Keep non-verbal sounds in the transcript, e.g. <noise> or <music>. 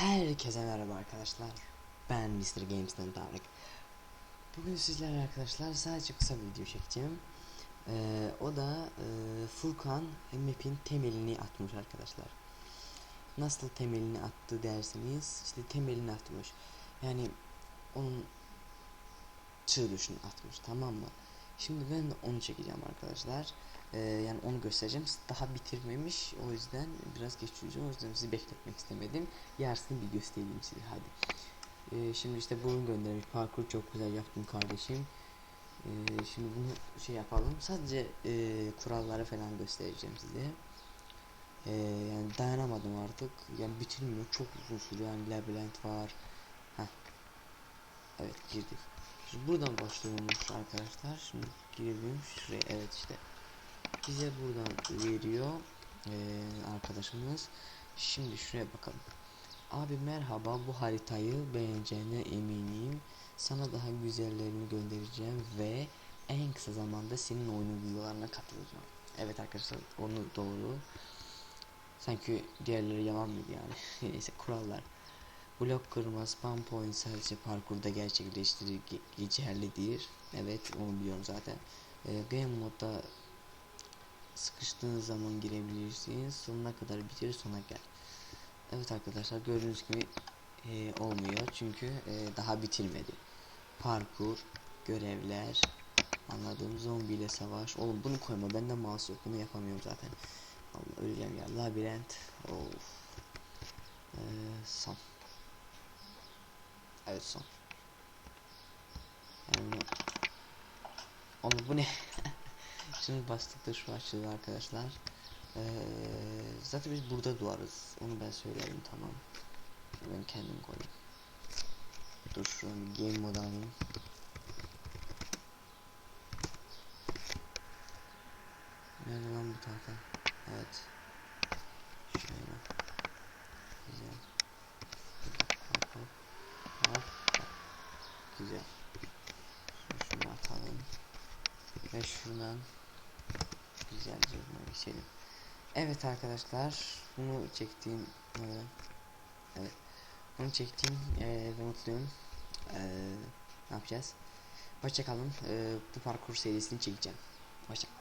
Herkese merhaba arkadaşlar. Ben Mr. Games'ten Tarık. Bugün sizlerle arkadaşlar sadece kısa bir video çekeceğim. Ee, o da e, Furkan map'in temelini atmış arkadaşlar. Nasıl temelini attı derseniz işte temelini atmış. Yani onun çığ düşün atmış tamam mı? Şimdi ben onu çekeceğim arkadaşlar. Ee, yani onu göstereceğim. Daha bitirmemiş. O yüzden biraz geç O yüzden sizi bekletmek istemedim. Yarısını bir göstereyim size hadi. Ee, şimdi işte bugün göndermiş. Parkur çok güzel yaptım kardeşim. Ee, şimdi bunu şey yapalım. Sadece e, kuralları falan göstereceğim size. Ee, yani dayanamadım artık. Yani bitirmiyor. Çok uzun sürüyor. Yani labirent var. Heh. Evet girdik. Şimdi buradan başlıyormuş arkadaşlar. Şimdi girelim şuraya. Evet işte bize buradan veriyor ee, arkadaşımız. Şimdi şuraya bakalım. Abi merhaba bu haritayı beğeneceğine eminim. Sana daha güzellerini göndereceğim ve en kısa zamanda senin oyun videolarına katılacağım. Evet arkadaşlar onu doğru. Sanki diğerleri yalan mıydı yani? <laughs> Neyse kurallar. Blok kırma spam point sadece parkurda gerçekleştirir geçerlidir. Evet onu biliyorum zaten. Ee, game modda sıkıştığınız zaman girebilirsiniz. Sonuna kadar bitir sonra gel. Evet arkadaşlar gördüğünüz gibi e, olmuyor çünkü e, daha bitirmedi. Parkur, görevler, anladığım zombiyle savaş. Oğlum bunu koyma bende mouse yok bunu yapamıyorum zaten. Allah öleceğim ya labirent. Of. Ee, son. Evet son. Yani. Oğlum bu ne? <laughs> Şimdi bastık da şu açıldı arkadaşlar. Ee, zaten biz burada duvarız. Onu ben söylerim tamam. Ben kendim koyayım. Dur şuradan game mode alayım. Nerede lan bu tahta? Evet. Şöyle. Güzel. Ve şuradan güzelce buna geçelim. Evet arkadaşlar bunu çektiğim e, evet bunu çektiğim e, ve mutluyum. E, ne yapacağız? Hoşçakalın. E, bu parkur serisini çekeceğim. Hoşçakalın.